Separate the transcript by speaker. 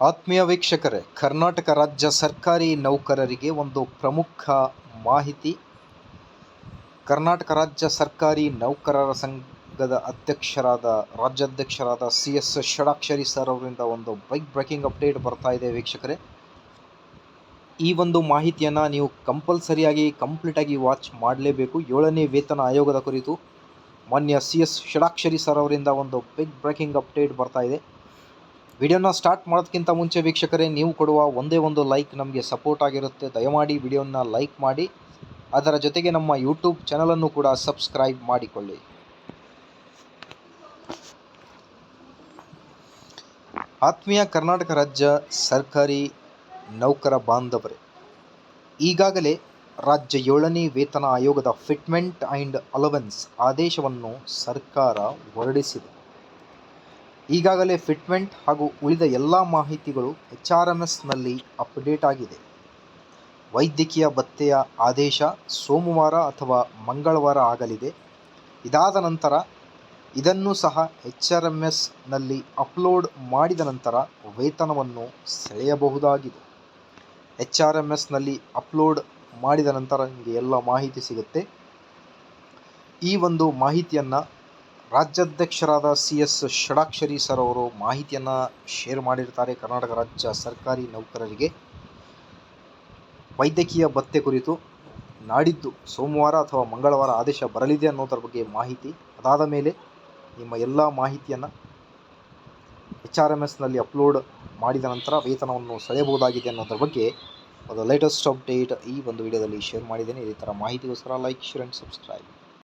Speaker 1: ಆತ್ಮೀಯ ವೀಕ್ಷಕರೇ, ಕರ್ನಾಟಕ ರಾಜ್ಯ ಸರ್ಕಾರಿ ನೌಕರರಿಗೆ ಒಂದು ಪ್ರಮುಖ ಮಾಹಿತಿ. ಕರ್ನಾಟಕ ರಾಜ್ಯ ಸರ್ಕಾರಿ ನೌಕರರ ಸಂಘದ ಅಧ್ಯಕ್ಷರಾದ, ರಾಜ್ಯಾಧ್ಯಕ್ಷರಾದ ಸಿ ಎಸ್ ಷಡಾಕ್ಷರಿ ಸರ್ ಅವರಿಂದ ಒಂದು ಬೈಕ್ ಬ್ರೇಕಿಂಗ್ ಅಪ್ಡೇಟ್ ಬರ್ತಾ ಇದೆ ವೀಕ್ಷಕರೇ. ಈ ಒಂದು ಮಾಹಿತಿಯನ್ನು ನೀವು ಕಂಪಲ್ಸರಿಯಾಗಿ ಕಂಪ್ಲೀಟಾಗಿ ವಾಚ್ ಮಾಡಲೇಬೇಕು. ಏಳನೇ ವೇತನ ಆಯೋಗದ ಕುರಿತು ಮಾನ್ಯ ಸಿ ಎಸ್ ಷಡಾಕ್ಷರಿ ಸರ್ ಅವರಿಂದ ಒಂದು ಬಿಗ್ ಬ್ರೇಕಿಂಗ್ ಅಪ್ಡೇಟ್ ಬರ್ತಾ ಇದೆ. ವಿಡಿಯೋನ ಸ್ಟಾರ್ಟ್ ಮಾಡೋದಕ್ಕಿಂತ ಮುಂಚೆ ವೀಕ್ಷಕರೇ, ನೀವು ಕೊಡುವ ಒಂದೇ ಒಂದು ಲೈಕ್ ನಮಗೆ ಸಪೋರ್ಟ್ ಆಗಿರುತ್ತೆ. ದಯಮಾಡಿ ವಿಡಿಯೋನ ಲೈಕ್ ಮಾಡಿ. ಅದರ ಜೊತೆಗೆ ನಮ್ಮ ಯೂಟ್ಯೂಬ್ ಚಾನಲನ್ನು ಕೂಡ ಸಬ್ಸ್ಕ್ರೈಬ್ ಮಾಡಿಕೊಳ್ಳಿ. ಆತ್ಮೀಯ ಕರ್ನಾಟಕ ರಾಜ್ಯ ಸರ್ಕಾರಿ ನೌಕರ ಬಾಂಧವರೇ, ಈಗಾಗಲೇ ರಾಜ್ಯ ಏಳನೇ ವೇತನ ಆಯೋಗದ ಫಿಟ್ಮೆಂಟ್ ಆ್ಯಂಡ್ ಅಲವೆನ್ಸ್ ಆದೇಶವನ್ನು ಸರ್ಕಾರ ಹೊರಡಿಸಿದೆ. ಈಗಾಗಲೇ ಫಿಟ್ಮೆಂಟ್ ಹಾಗೂ ಉಳಿದ ಎಲ್ಲ ಮಾಹಿತಿಗಳು ಎಚ್ ಆರ್ ಎಂ ಎಸ್ನಲ್ಲಿ ಅಪ್ಡೇಟ್ ಆಗಿದೆ. ವೈದ್ಯಕೀಯ ಭತ್ತೆಯ ಆದೇಶ ಸೋಮವಾರ ಅಥವಾ ಮಂಗಳವಾರ ಆಗಲಿದೆ. ಇದಾದ ನಂತರ ಇದನ್ನು ಸಹ ಎಚ್ ಆರ್ ಎಂ ಎಸ್ನಲ್ಲಿ ಅಪ್ಲೋಡ್ ಮಾಡಿದ ನಂತರ ವೇತನವನ್ನು ಸೆಳೆಯಬಹುದಾಗಿದೆ. ಎಚ್ ಆರ್ ಎಂ ಎಸ್ನಲ್ಲಿ ಅಪ್ಲೋಡ್ ಮಾಡಿದ ನಂತರ ನಿಮಗೆ ಎಲ್ಲ ಮಾಹಿತಿ ಸಿಗುತ್ತೆ. ಈ ಒಂದು ಮಾಹಿತಿಯನ್ನು ರಾಜ್ಯಾಧ್ಯಕ್ಷರಾದ ಸಿ ಎಸ್ ಷಡಾಕ್ಷರಿ ಸರ್ ಅವರು ಮಾಹಿತಿಯನ್ನು ಶೇರ್ ಮಾಡಿರ್ತಾರೆ ಕರ್ನಾಟಕ ರಾಜ್ಯ ಸರ್ಕಾರಿ ನೌಕರರಿಗೆ. ವೈದ್ಯಕೀಯ ಭತ್ಯೆ ಕುರಿತು ನಾಡಿದ್ದು ಸೋಮವಾರ ಅಥವಾ ಮಂಗಳವಾರ ಆದೇಶ ಬರಲಿದೆ ಅನ್ನೋದರ ಬಗ್ಗೆ ಮಾಹಿತಿ. ಅದಾದ ಮೇಲೆ ನಿಮ್ಮ ಎಲ್ಲ ಮಾಹಿತಿಯನ್ನು ಎಚ್ ಆರ್ ಎಂ ಎಸ್ನಲ್ಲಿ ಅಪ್ಲೋಡ್ ಮಾಡಿದ ನಂತರ ವೇತನವನ್ನು ಸೆಳೆಯಬಹುದಾಗಿದೆ ಅನ್ನೋದ್ರ ಬಗ್ಗೆ ಒಂದು ಲೇಟೆಸ್ಟ್ ಅಪ್ಡೇಟ್ ಈ ಒಂದು ವಿಡಿಯೋದಲ್ಲಿ ಶೇರ್ ಮಾಡಿದ್ದೇನೆ. ಇದೇ ಥರ ಮಾಹಿತಿಗೋಸ್ಕರ ಲೈಕ್ ಶೇರ್ ಆ್ಯಂಡ್ ಸಬ್ಸ್ಕ್ರೈಬ್